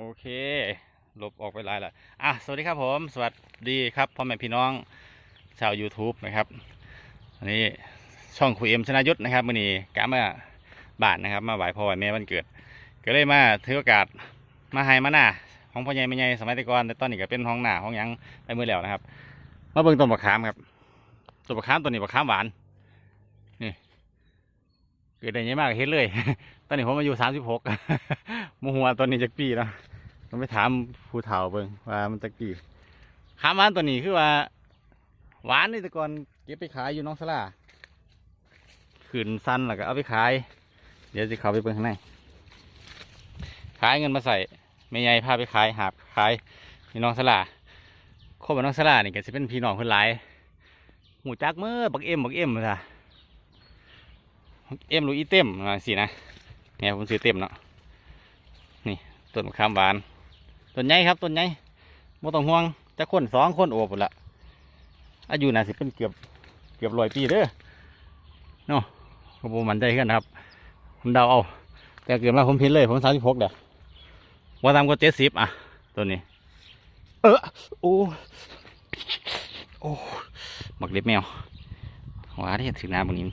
โอเค ลบออกไปหลายละอะ สวัสดีครับผม สวัสดีครับพ่อแม่พี่น้องชาว YouTube นะครับอันนี้ช่องคุยเอ็มชนายุทธนะครับมื่อนี้กะมาบ้านนะครับ มาไหว้พ่อไหว้แม่วันเกิด ก็เลยมาถือโอกาสมาให้มาหน้าของพ่อใหญ่แม่ใหญ่สมัยแต่ก่อนแต่ตอนนี้ก็เป็นห้องหน้าห้องยังไปมือแล้วนะครับ มาเบิ่งต้นมะขามครับต้นมะขามตัวนี้มะขามหวานนี่เกิดได้ยังมากเฮ็ดเลย ตอนนี้ผมอายุสามสิบหกมหัวตอนนี้จักปีแล้ว ต้องไปถามผู้เฒ่าเบิ่งว่ามันจักปีขามหวานตัวนี้คือว่า หวานนี่แต่ก่อนเก็บไปขายอยู่น้องสลาขืนสั้นแล้วก็เอาไปขาย เดี๋ยวจะเข้าไปเบิ่งข้างในขายเงินมาใส่ไม่ใหญ่พาไปขายหาบขายอยู่น้องสลาโคบน้องสลานี่ก็จะเป็นพี่น้องคนหลายหูจักเมื่อบักเอ็มบักเอ็มจ้ะบักเอ็มรู้อีเต็มสินะเนี่ยผมซื้อเต็มเนาะนี่ต้นมะขามหวาน ต้นใหญ่ครับต้นใหญ่ไม่ต้องห่วงจะคนสองคนโอบหมดละอายุน่าสิเป็นเกือบเกือบร้อยปีเด้อเนาะผมมันใจกันนะครับผมเดาเอาแต่เกิดมาผมพินเลย ผมสามสิบหกเด้อว่าตามก็เจ็ดสิบอะตัวนี้ เออโอ้โอ้หมักเล็บแมวว้าที่ถึงน้ำบางนี้